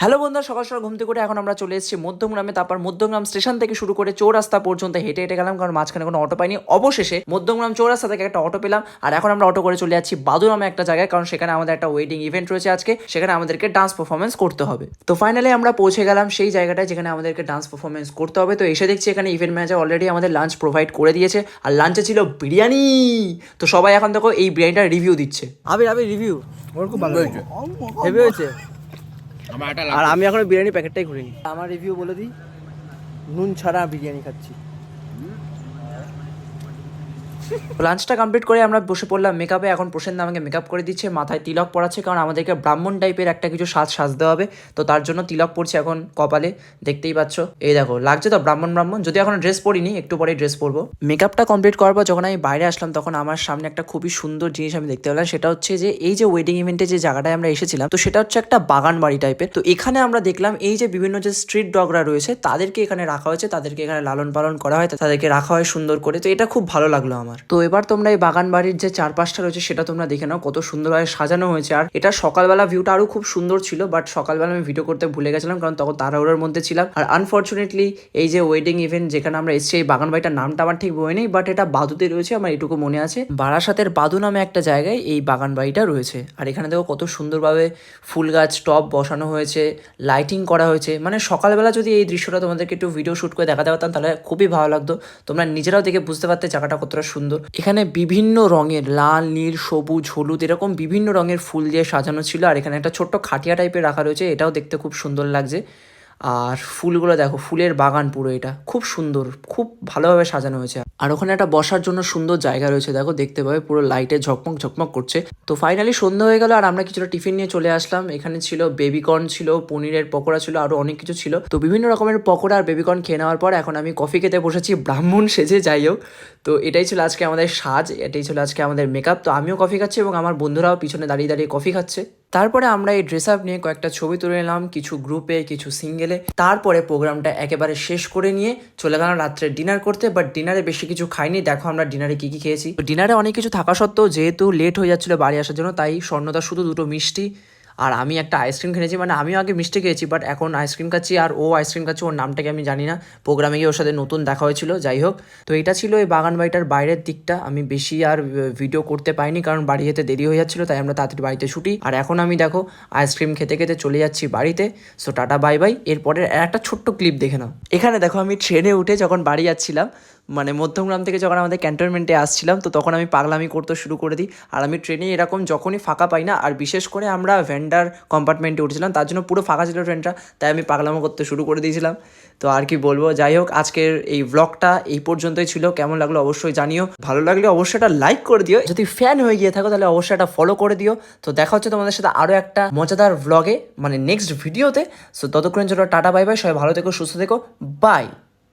Hello বন্ধুরা সকাল সকাল ঘুম থেকে উঠে এখন আমরা চলে এসেছি মধ্যমগ্রামে তারপর মধ্যমগ্রাম স্টেশন থেকে শুরু করে চৌরাস্তা পর্যন্ত হেঁটে হেঁটে গেলাম কারণ মাঝখানে কোনো অটো পাইনি। অবশেষে মধ্যমগ্রাম চৌরাস্তা থেকে একটা অটো পেলাম আর এখন আমরা অটো করে চলে যাচ্ছি বাদু নামে একটা জায়গায় কারণ সেখানে আমাদের একটা ওয়েডিং ইভেন্ট রয়েছে আজকে সেখানে আমাদেরকে ডান্স পারফরমেন্স করতে হবে। তো ফাইনালি আমরা পৌঁছে গেলাম সেই জায়গাটায় যেখানে আমাদেরকে ডান্স পারফরমেন্স করতে হবে। তো এসে দেখছি এখানে ইভেন্ট ম্যানেজার অলরেডি আমাদের লাঞ্চ প্রোভাইড করে দিয়েছে আর লাঞ্চে ছিল বিরিয়ানি! তো সবাই এখন দেখো এই বিরিয়ানিটার রিভিউ দিচ্ছে। আবির আবির রিভিউ ওর খুব ভালো হেভি হয়েছে হেভি হয়েছে আমার একটা আর আমি এখন বিরিয়ানি প্যাকেটটাই ঘুরিনি আমার রিভিউ বলে দিই নুন ছাড়া বিরিয়ানি খাচ্ছি। লাঞ্চটা কমপ্লিট করে আমরা বসে পড়লাম মেকআপে এখন প্রসেন আমাকে মেকআপ করে দিচ্ছে, মাথায় তিলক পড়াচ্ছে কারণ আমাদেরকে ব্রাহ্মণ টাইপের একটা কিছু সাজ সাজতে হবে। তো তার জন্য তিলক পড়ছে এখন কপালে, দেখতেই পাচ্ছ। এই দেখো, লাগছে তো ব্রাহ্মণ ব্রাহ্মণ। যদি এখন ড্রেস পরিনি, একটু পরে ড্রেস পরবো। মেকআপটা কমপ্লিট করার পর যখন আমি বাইরে আসলাম, তখন আমার সামনে একটা খুবই সুন্দর জিনিস আমি দেখতে পেলাম। সেটা হচ্ছে যে, এই যে ওয়েডিং ইভেন্টে যে জায়গাটায় আমরা এসেছিলাম, তো সেটা হচ্ছে একটা বাগান বাড়ি টাইপের তো এখানে আমরা দেখলাম, এই যে বিভিন্ন যে স্ট্রিট ডগরা রয়েছে, তাদেরকে এখানে রাখা হয়েছে। তাদেরকে এখানে লালন পালন করা হয়, তাদেরকে রাখা হয় সুন্দর করে। তো এটা খুব ভালো লাগল আমার। তো এবার তোমরা এই বাগান বাড়ির যে চারপাশটা রয়েছে সেটা তোমরা দেখে নাও, কত সুন্দরভাবে সাজানো হয়েছে। আর এটা সকালবেলা ভিউটা আরও খুব সুন্দর ছিল বাট সকালবেলা আমি ভিডিও করতে ভুলে গেছিলাম, কারণ তখন তাড়াহুড়োর মধ্যে ছিলাম। আর আনফর্চুনেটলি এই যে ওয়েডিং ইভেন্ট যেখানে আমরা এসেছি, এই বাগান বাড়িটার নামটা আমার ঠিক বই নেই বাট এটা বাদুতে রয়েছে, আমার এটুকু মনে আছে। বারাসাতের বাদু নামে একটা জায়গায় এই বাগান বাড়িটা রয়েছে। আর এখানে দেখো কত সুন্দরভাবে ফুল গাছ, টব বসানো হয়েছে লাইটিং করা হয়েছে। মানে সকালবেলা যদি এই দৃশ্যটা তোমাদেরকে একটু ভিডিও শুট করে দেখাতে পারতাম, তাহলে খুবই ভালো লাগতো। তোমরা নিজেরাও দেখে বুঝতে পারতে জায়গাটা কতটা সুন্দর এখানে বিভিন্ন রঙের লাল, নীল, সবুজ, হলুদ এরকম বিভিন্ন রঙের ফুল দিয়ে সাজানো ছিল। আর এখানে একটা ছোট্ট খাটিয়া টাইপের রাখা রয়েছে, এটাও দেখতে খুব সুন্দর লাগছে। আর ফুলগুলো দেখো, ফুলের বাগান পুরো এটা। খুব সুন্দর, খুব ভালোভাবে সাজানো হয়েছে। আর ওখানে একটা বসার জন্য সুন্দর জায়গা রয়েছে, দেখো, দেখতে পাবে, পুরো লাইটে ঝকমক ঝকমক করছে। তো ফাইনালি সন্ধ্যা হয়ে গেল আর আমরা কিছুটা টিফিন নিয়ে চলে আসলাম। এখানে ছিল বেবিকর্ন ছিল, পনিরের পকোড়া ছিল, আরও অনেক কিছু ছিল। তো বিভিন্ন রকমের পকোড়া আর বেবিকর্ন খেয়ে নেওয়ার পর এখন আমি কফি খেতে বসেছি, ব্রাহ্মণ সেজে, যাই হোক। তো এটাই ছিল আজকে আমাদের সাজ, এটাই ছিল আজকে আমাদের মেকআপ তো আমিও কফি খাচ্ছি এবং আমার বন্ধুরাও পিছনে দাঁড়িয়ে দাঁড়িয়ে কফি খাচ্ছে। তারপরে আমরা এই ড্রেস আপ নিয়ে কয়েকটা ছবি তুলে নিলাম, কিছু গ্রুপে কিছু সিঙ্গেলে তারপরে প্রোগ্রামটা একেবারে শেষ করে নিয়ে চলে গেলাম রাত্রে ডিনার করতে বাট ডিনারে বেশি কিছু খাইনি। দেখো আমরা ডিনারে কি কি খেয়েছি। ডিনারে অনেক কিছু থাকা সত্ত্বেও যেহেতু লেট হয়ে যাচ্ছিল বাড়ি আসার জন্য, তাই স্বর্ণদা শুধু দুটো মিষ্টি আর আমি একটা আইসক্রিম খেয়েছি মানে আমিও আগে মিষ্টি খেয়েছি বাট এখন আইসক্রিম খাচ্ছি, আর ও আইসক্রিম খাচ্ছে, ওর নামটাকে আমি জানি না। প্রোগ্রামে গিয়ে ওর সাথে নতুন দেখা হয়েছিল, যাই হোক। তো এটা ছিল এই বাগান বাড়িটার বাইরের দিকটা। আমি বেশি আর ভিডিও করতে পাইনি কারণ বাড়ি যেতে দেরি হয়ে যাচ্ছিল, তাই আমরা তাড়াতাড়ি বাড়িতে ছুটি। আর এখন আমি দেখো আইসক্রিম খেতে খেতে চলে যাচ্ছি বাড়িতে। সো টাটা বাই বাই এরপরে একটা ছোট্ট ক্লিপ দেখে নাও। এখানে দেখো, আমি ট্রেনে উঠে যখন বাড়ি যাচ্ছিলাম মানে মধ্যমগ্রাম থেকে যখন আমাদের ক্যান্টনমেন্টে আসছিলাম, তো তখন আমি পাগলামি করতে শুরু করে দিই। আর আমি ট্রেনে এরকম যখনই ফাঁকা পাই না, আর বিশেষ করে আমরা ভেন্ডার কম্পার্টমেন্টে উঠেছিলাম, তার জন্য পুরো ফাঁকা ছিল ট্রেনটা তাই আমি পাগলামো করতে শুরু করে দিয়েছিলাম। তো আর কি বলব, যাই হোক, আজকের এই ব্লগটা এই পর্যন্তই ছিল। কেমন লাগল অবশ্যই জানিও। ভালো লাগলে অবশ্যই একটা লাইক করে দিও। যদি ফ্যান হয়ে গিয়ে থাকো, তাহলে অবশ্যই একটা ফলো করে দিও। তো দেখা হচ্ছে তোমাদের সাথে আরও একটা মজাদার ব্লগে মানে নেক্সট ভিডিওতে সো ততক্ষণের জন্য টাটা বাই বাই সবাই ভালো থেকো, সুস্থ থেকো। বাই